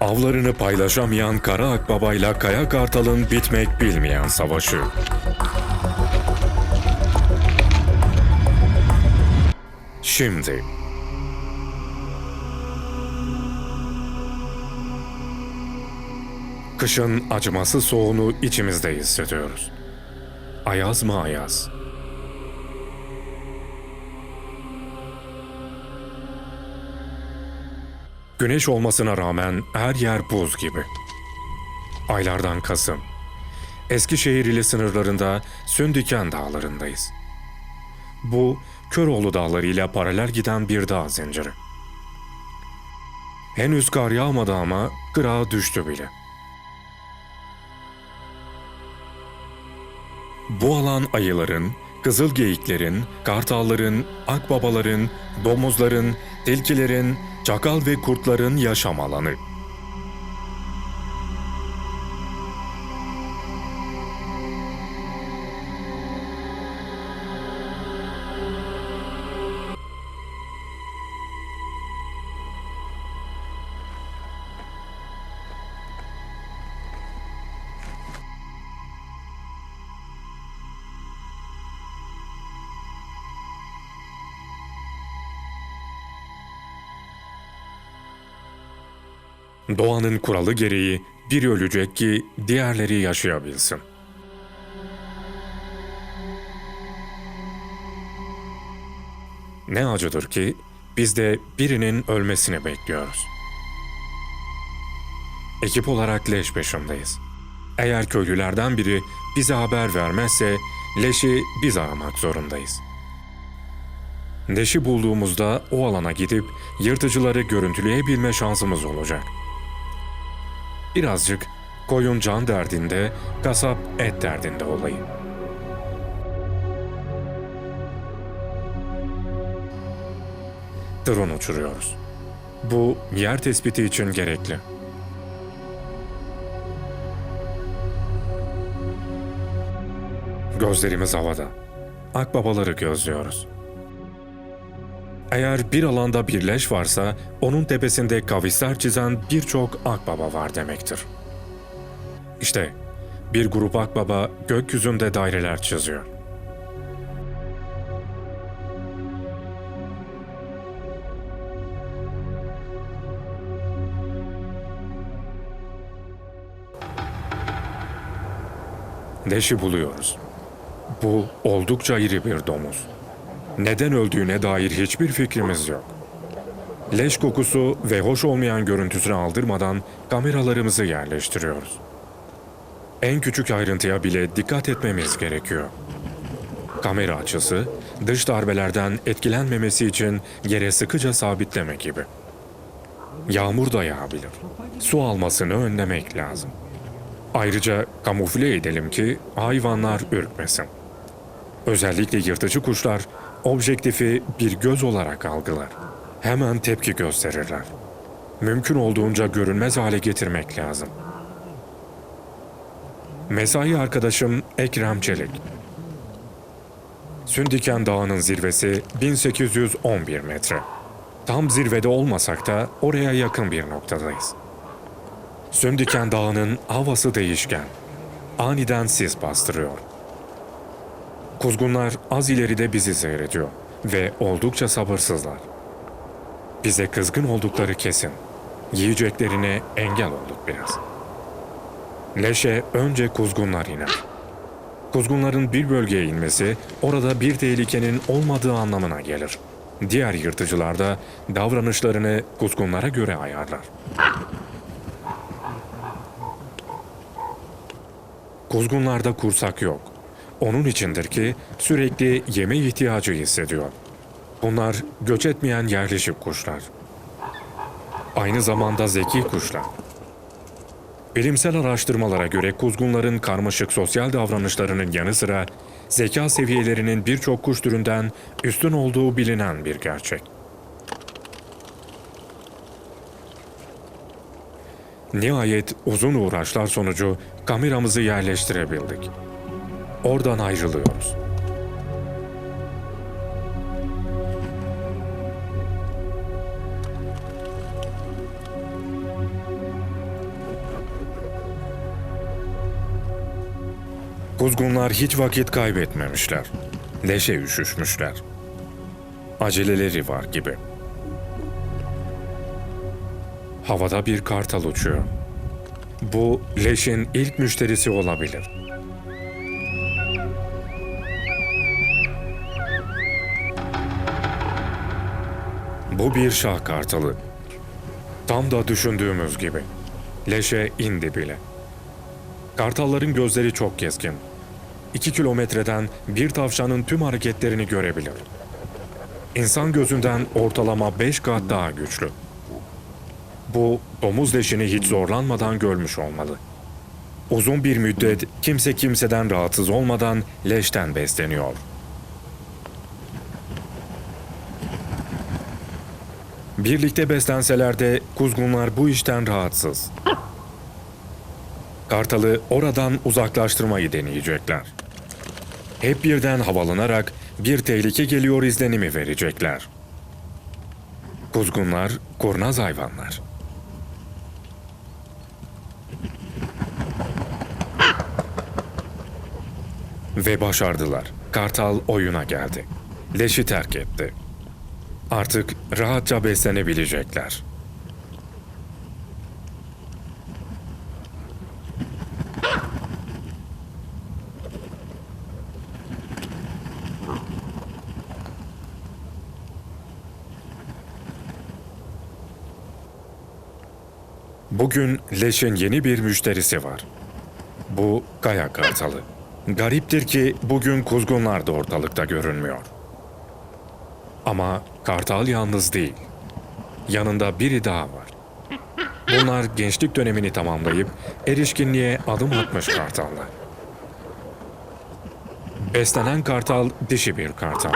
Avlarını paylaşamayan Kara Akbaba'yla Kaya Kartal'ın bitmek bilmeyen savaşı. Şimdi Kışın acımasız soğuğunu içimizde hissediyoruz. Ayaz mı ayaz? Güneş olmasına rağmen her yer buz gibi. Aylardan Kasım. Eskişehir ile sınırlarında Sündiken dağlarındayız. Bu Köroğlu dağları ile paralel giden bir dağ zinciri. Henüz kar yağmadı ama kırağa düştü bile. Bu alan ayıların, kızıl geyiklerin, kartalların, akbabaların, domuzların, tilkilerin, çakal ve kurtların yaşam alanı. Doğanın kuralı gereği biri ölecek ki diğerleri yaşayabilsin. Ne acıdır ki biz de birinin ölmesini bekliyoruz. Ekip olarak leş peşindeyiz. Eğer köylülerden biri bize haber vermezse leşi biz aramak zorundayız. Leşi bulduğumuzda o alana gidip yırtıcıları görüntüleyebilme şansımız olacak. Birazcık koyun can derdinde, kasap et derdinde olayım. Drone uçuruyoruz. Bu yer tespiti için gerekli. Gözlerimiz havada. Akbabaları gözlüyoruz. Eğer bir alanda bir leş varsa onun tepesinde kavisler çizen birçok akbaba var demektir. İşte bir grup akbaba gökyüzünde daireler çiziyor. Leşi buluyoruz. Bu oldukça iri bir domuz. Neden öldüğüne dair hiçbir fikrimiz yok. Leş kokusu ve hoş olmayan görüntüsünü aldırmadan kameralarımızı yerleştiriyoruz. En küçük ayrıntıya bile dikkat etmemiz gerekiyor. Kamera açısı, dış darbelerden etkilenmemesi için yere sıkıca sabitleme gibi. Yağmur da yağabilir. Su almasını önlemek lazım. Ayrıca kamufle edelim ki hayvanlar ürkmesin. Özellikle yırtıcı kuşlar objektifi bir göz olarak algılar. Hemen tepki gösterirler. Mümkün olduğunca görünmez hale getirmek lazım. Mesai arkadaşım Ekrem Çelik. Sündiken Dağı'nın zirvesi 1811 metre. Tam zirvede olmasak da oraya yakın bir noktadayız. Sündiken Dağı'nın havası değişken. Aniden sis bastırıyor. Kuzgunlar az ileride bizi seyrediyor ve oldukça sabırsızlar. Bize kızgın oldukları kesin. Yiyeceklerine engel olduk biraz. Leşe önce kuzgunlar iner. Kuzgunların bir bölgeye inmesi orada bir tehlikenin olmadığı anlamına gelir. Diğer yırtıcılar da davranışlarını kuzgunlara göre ayarlar. Kuzgunlarda kursak yok. Onun içindir ki sürekli yeme ihtiyacı hissediyor. Bunlar göç etmeyen yerleşik kuşlar. Aynı zamanda zeki kuşlar. Bilimsel araştırmalara göre kuzgunların karmaşık sosyal davranışlarının yanı sıra zeka seviyelerinin birçok kuş türünden üstün olduğu bilinen bir gerçek. Nihayet uzun uğraşlar sonucu kameramızı yerleştirebildik. Oradan ayrılıyoruz. Kuzgunlar hiç vakit kaybetmemişler. Leşe üşüşmüşler. Aceleleri var gibi. Havada bir kartal uçuyor. Bu leşin ilk müşterisi olabilir.'' Bu bir şah kartalı. Tam da düşündüğümüz gibi. Leşe indi bile. Kartalların gözleri çok keskin. İki kilometreden bir tavşanın tüm hareketlerini görebilir. İnsan gözünden ortalama beş kat daha güçlü. Bu domuz leşini hiç zorlanmadan görmüş olmalı. Uzun bir müddet kimse kimseden rahatsız olmadan leşten besleniyor. Birlikte beslenseler de kuzgunlar bu işten rahatsız. Kartalı oradan uzaklaştırmayı deneyecekler. Hep birden havalanarak bir tehlike geliyor izlenimi verecekler. Kuzgunlar kurnaz hayvanlar. Ve başardılar. Kartal oyuna geldi. Leşi terk etti. Artık rahatça beslenebilecekler. Bugün leşin yeni bir müşterisi var. Bu Kaya Kartalı. Gariptir ki bugün kuzgunlar da ortalıkta görünmüyor. Ama Kartal yalnız değil. Yanında biri daha var. Bunlar gençlik dönemini tamamlayıp erişkinliğe adım atmış kartallar. Beslenen kartal dişi bir kartal.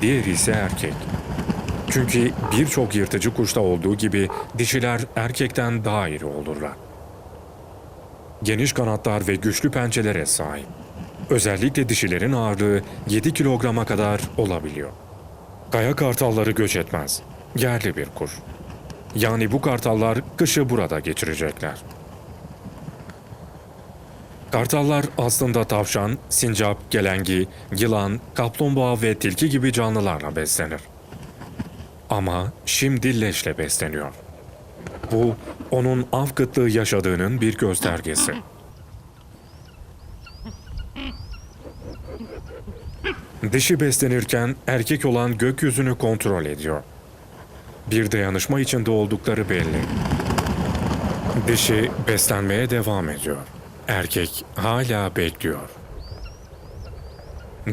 Diğeri ise erkek. Çünkü birçok yırtıcı kuşta olduğu gibi dişiler erkekten daha iri olurlar. Geniş kanatlar ve güçlü pençelere sahip. Özellikle dişilerin ağırlığı 7 kilograma kadar olabiliyor. Kaya kartalları göç etmez. Yerli bir kuş. Yani bu kartallar kışı burada geçirecekler. Kartallar aslında tavşan, sincap, gelengi, yılan, kaplumbağa ve tilki gibi canlılarla beslenir. Ama şimdi leşle besleniyor. Bu onun av kıtlığı yaşadığının bir göstergesi. Dişi beslenirken erkek olan gökyüzünü kontrol ediyor. Bir dayanışma içinde oldukları belli. Dişi beslenmeye devam ediyor. Erkek hala bekliyor.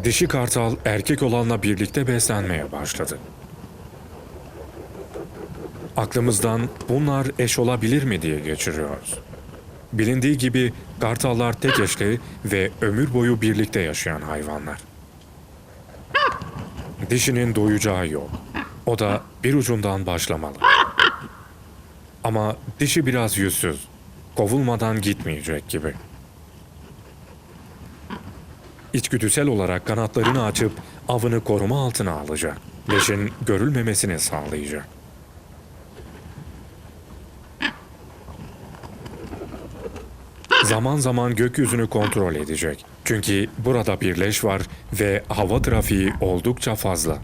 Dişi kartal erkek olanla birlikte beslenmeye başladı. Aklımızdan bunlar eş olabilir mi diye geçiriyoruz. Bilindiği gibi kartallar tek eşli ve ömür boyu birlikte yaşayan hayvanlar. Dişinin doyacağı yok. O da bir ucundan başlamalı. Ama dişi biraz yüzsüz. Kovulmadan gitmeyecek gibi. İçgüdüsel olarak kanatlarını açıp avını koruma altına alacak. Leşin görülmemesini sağlayacak. Zaman zaman gökyüzünü kontrol edecek. Çünkü burada bir leş var ve hava trafiği oldukça fazla.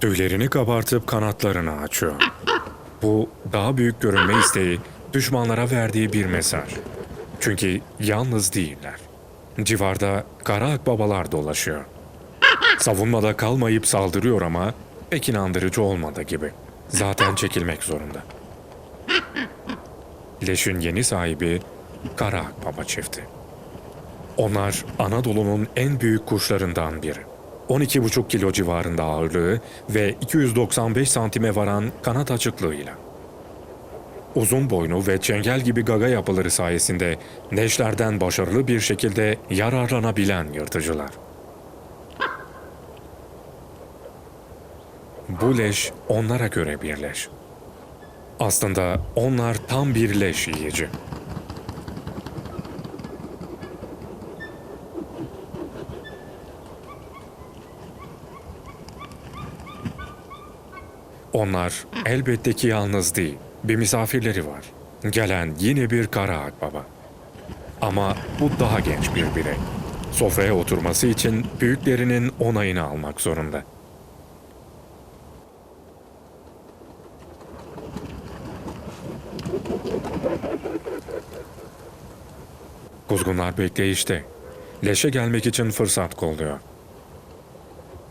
Tüylerini kabartıp kanatlarını açıyor. Bu daha büyük görünme isteği düşmanlara verdiği bir mesaj. Çünkü yalnız değiller. Civarda kara akbabalar dolaşıyor. Savunmada kalmayıp saldırıyor ama pek inandırıcı olmadı gibi. Zaten çekilmek zorunda. Leş'in yeni sahibi Kara Akbaba çifti. Onlar Anadolu'nun en büyük kuşlarından biri. 12,5 kilo civarında ağırlığı ve 295 santime varan kanat açıklığıyla. Uzun boynu ve çengel gibi gaga yapıları sayesinde leşlerden başarılı bir şekilde yararlanabilen yırtıcılar. Bu leş onlara göre bir leş. Aslında onlar tam bir leş yiyici. Onlar elbette ki yalnız değil. Bir misafirleri var. Gelen yine bir kara akbaba. Ama bu daha genç bir birey. Sofraya oturması için büyüklerinin onayını almak zorunda. Kuzgunlar bekleyişte. Leşe gelmek için fırsat kolluyor.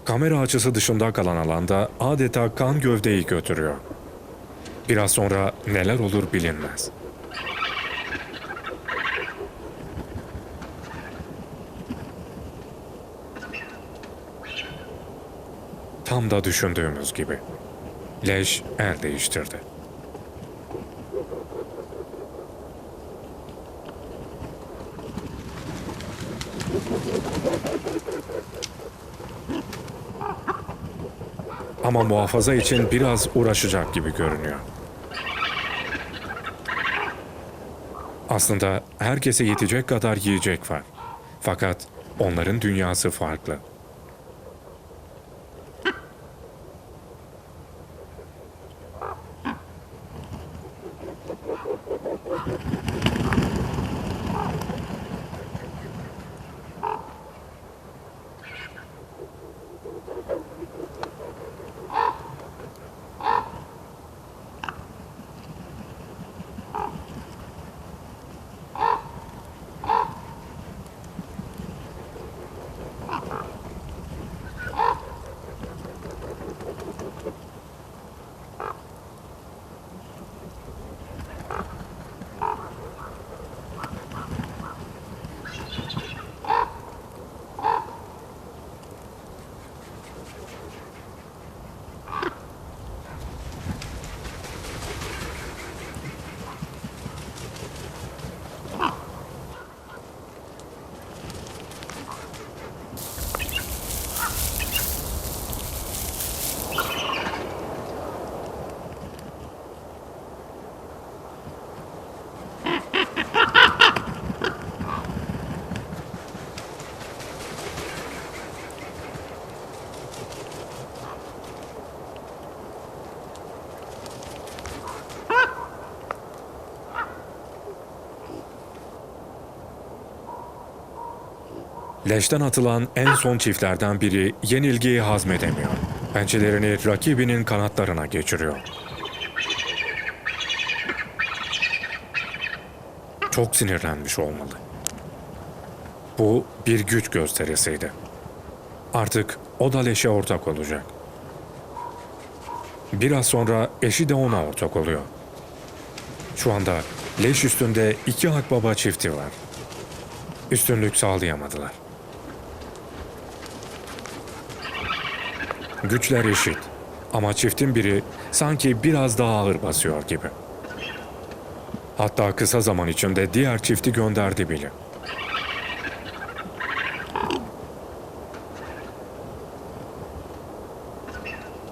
Kamera açısı dışında kalan alanda adeta kan gövdeyi götürüyor. Biraz sonra neler olur bilinmez. Tam da düşündüğümüz gibi. Leş el değiştirdi. Ama muhafaza için biraz uğraşacak gibi görünüyor. Aslında herkese yetecek kadar yiyecek var. Fakat onların dünyası farklı. Leşten atılan en son çiftlerden biri yenilgiyi hazmedemiyor. Pençelerini rakibinin kanatlarına geçiriyor. Çok sinirlenmiş olmalı. Bu bir güç gösterisiydi. Artık o da leşe ortak olacak. Biraz sonra eşi de ona ortak oluyor. Şu anda leş üstünde iki akbaba çifti var. Üstünlük sağlayamadılar. Güçler eşit ama çiftin biri sanki biraz daha ağır basıyor gibi. Hatta kısa zaman içinde diğer çifti gönderdi bile.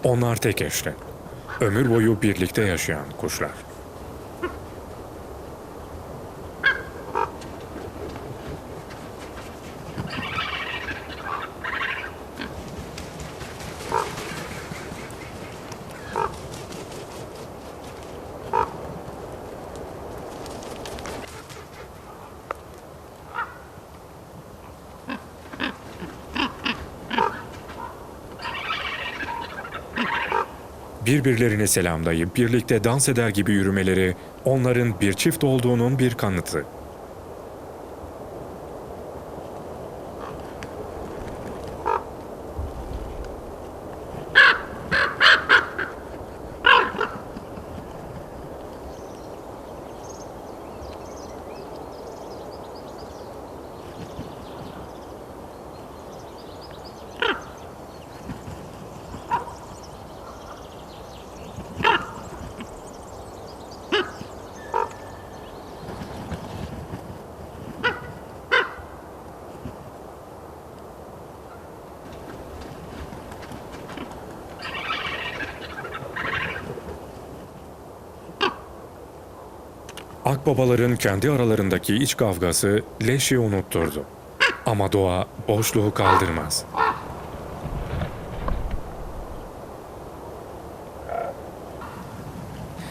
Onlar tek eşli. Ömür boyu birlikte yaşayan kuşlar. Birbirlerini selamlayıp birlikte dans eder gibi yürümeleri onların bir çift olduğunun bir kanıtı. Akbabaların kendi aralarındaki iç kavgası Leşi unutturdu. Ama doğa boşluğu kaldırmaz.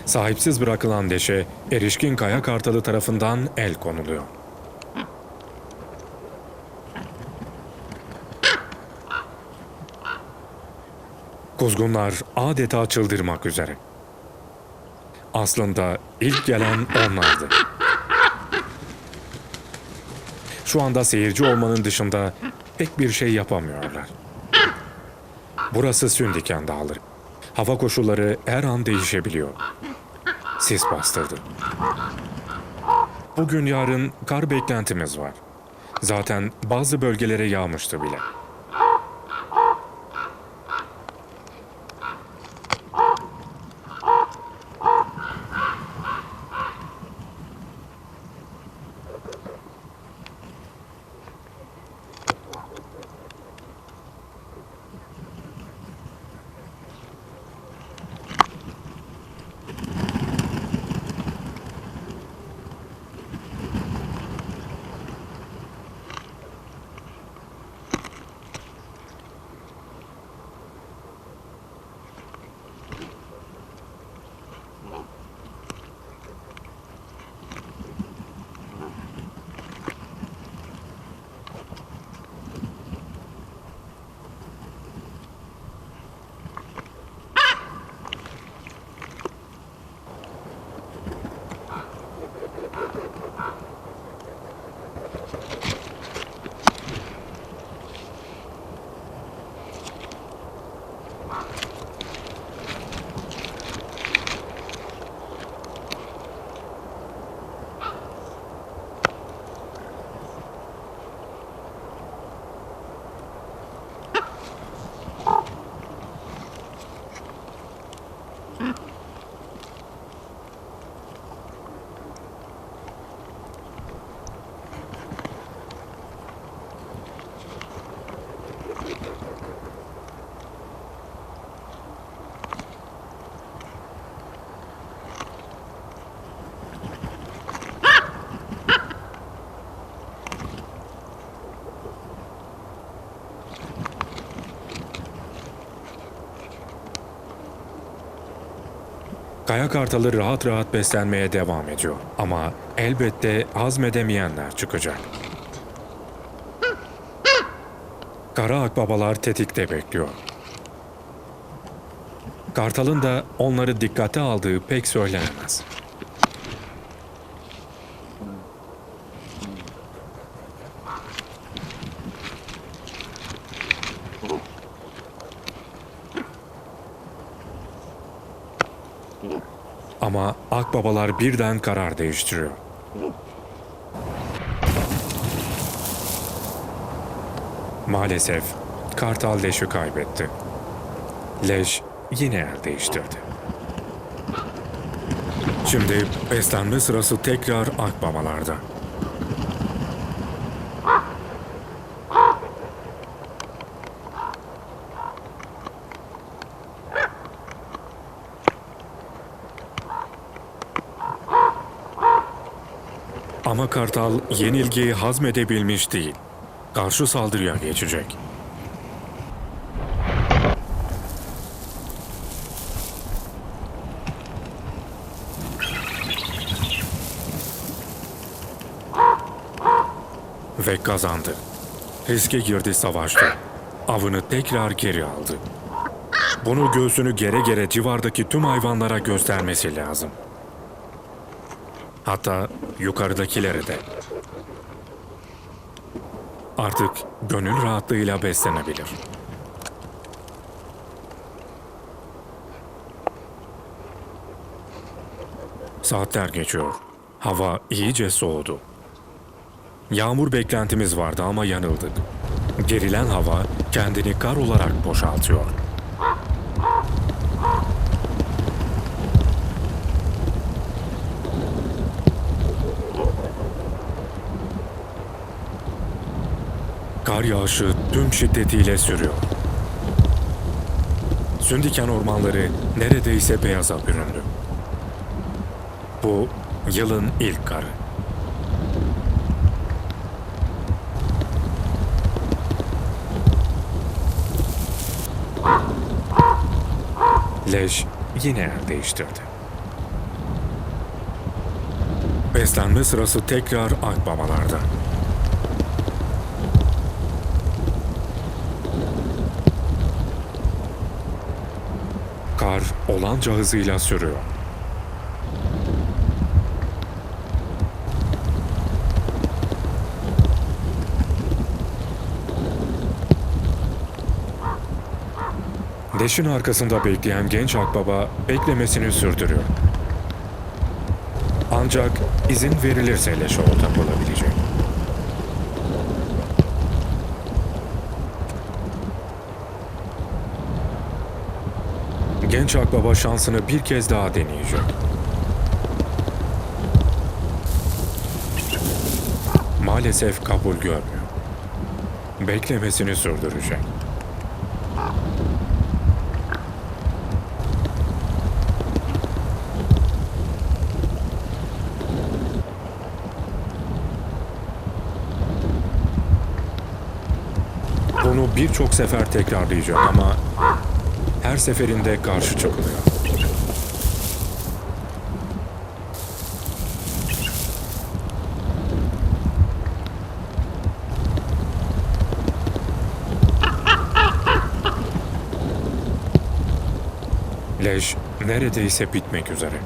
Sahipsiz bırakılan leşe erişkin kaya kartalı tarafından el konuluyor. Kuzgunlar adeta çıldırmak üzere. Aslında ilk gelen onlardı. Şu anda seyirci olmanın dışında pek bir şey yapamıyorlar. Burası Sündiken Dağları. Hava koşulları her an değişebiliyor. Sis bastırdı. Bugün yarın kar beklentimiz var. Zaten bazı bölgelere yağmıştı bile. Kaya kartalı rahat rahat beslenmeye devam ediyor. Ama elbette hazmedemeyenler çıkacak. Kara akbabalar tetikte bekliyor. Kartalın da onları dikkate aldığı pek söylenemez. Ama akbabalar birden karar değiştiriyor. Maalesef Kartal leşi kaybetti. Leş yine el değiştirdi. Şimdi beslenme sırası tekrar akbabalarda. Ama Kartal yenilgiyi hazmedebilmiş değil. Karşı saldırıya geçecek. Ve kazandı. Riske girdi savaşta. Avını tekrar geri aldı. Bunu göğsünü gere gere civardaki tüm hayvanlara göstermesi lazım. Hatta yukarıdakilere de. Artık gönül rahatlığıyla beslenebilir. Saatler geçiyor. Hava iyice soğudu. Yağmur beklentimiz vardı ama yanıldık. Gerilen hava kendini kar olarak boşaltıyor. Kar yağışı tüm şiddetiyle sürüyor. Sündiken ormanları neredeyse beyaza büründü. Bu yılın ilk karı. Leş yine yer değiştirdi. Beslenme sırası tekrar akbabalarda. Kar olanca hızıyla sürüyor. Deşin arkasında bekleyen genç akbaba beklemesini sürdürüyor. Ancak izin verilirse leşe ortak olabilecek. Genç akbaba şansını bir kez daha deneyecek. Maalesef kabul görmüyor. Beklemesini sürdürecek. Bunu birçok sefer tekrarlayacak ama her seferinde karşı çıkılıyor. Leş neredeyse bitmek üzere.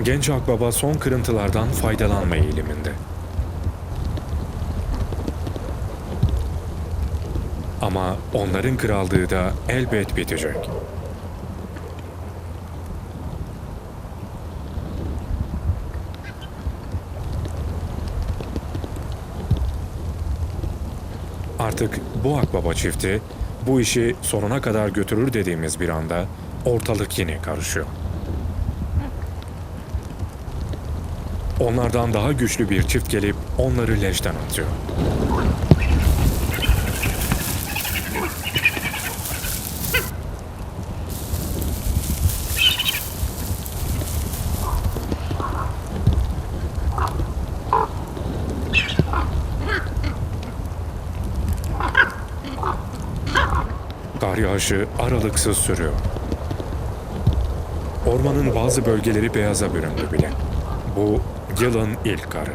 Genç akbaba son kırıntılardan faydalanma eğiliminde. Ama onların krallığı da elbet bitecek. Artık bu akbaba çifti bu işi sonuna kadar götürür dediğimiz bir anda ortalık yine karışıyor. Onlardan daha güçlü bir çift gelip onları leşten atıyor. Kar yağışı aralıksız sürüyor. Ormanın bazı bölgeleri beyaza büründü bile. Bu yılın ilk karı.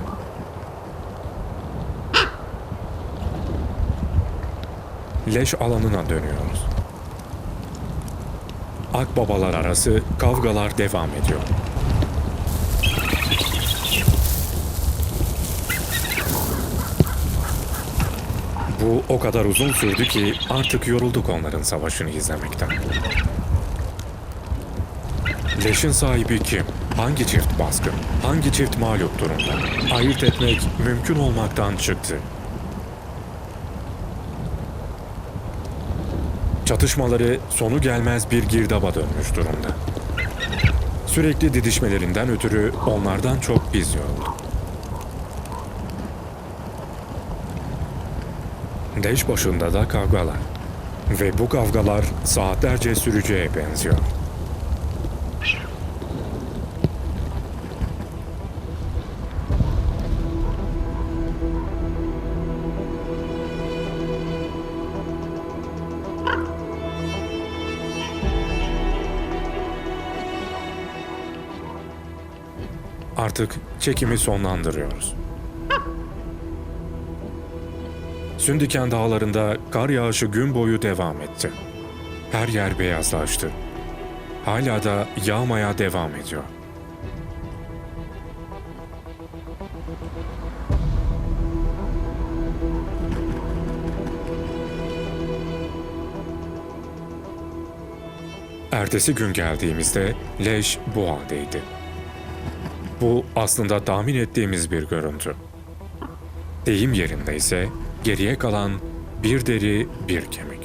Leş alanına dönüyoruz. Akbabalar arası kavgalar devam ediyor. Bu o kadar uzun sürdü ki artık yorulduk onların savaşını izlemekten. Leşin sahibi kim? Hangi çift baskın? Hangi çift mağlup durumda? Ayırt etmek mümkün olmaktan çıktı. Çatışmaları sonu gelmez bir girdaba dönmüş durumda. Sürekli didişmelerinden ötürü onlardan çok biz yoruldu. Deş başında da kavgalar. Ve bu kavgalar saatlerce süreceğe benziyor. Artık çekimi sonlandırıyoruz. Sündiken dağlarında kar yağışı gün boyu devam etti. Her yer beyazlaştı. Hala da yağmaya devam ediyor. Ertesi gün geldiğimizde leş bu haldeydi. Bu aslında tahmin ettiğimiz bir görüntü. Deyim yerinde ise geriye kalan bir deri bir kemik.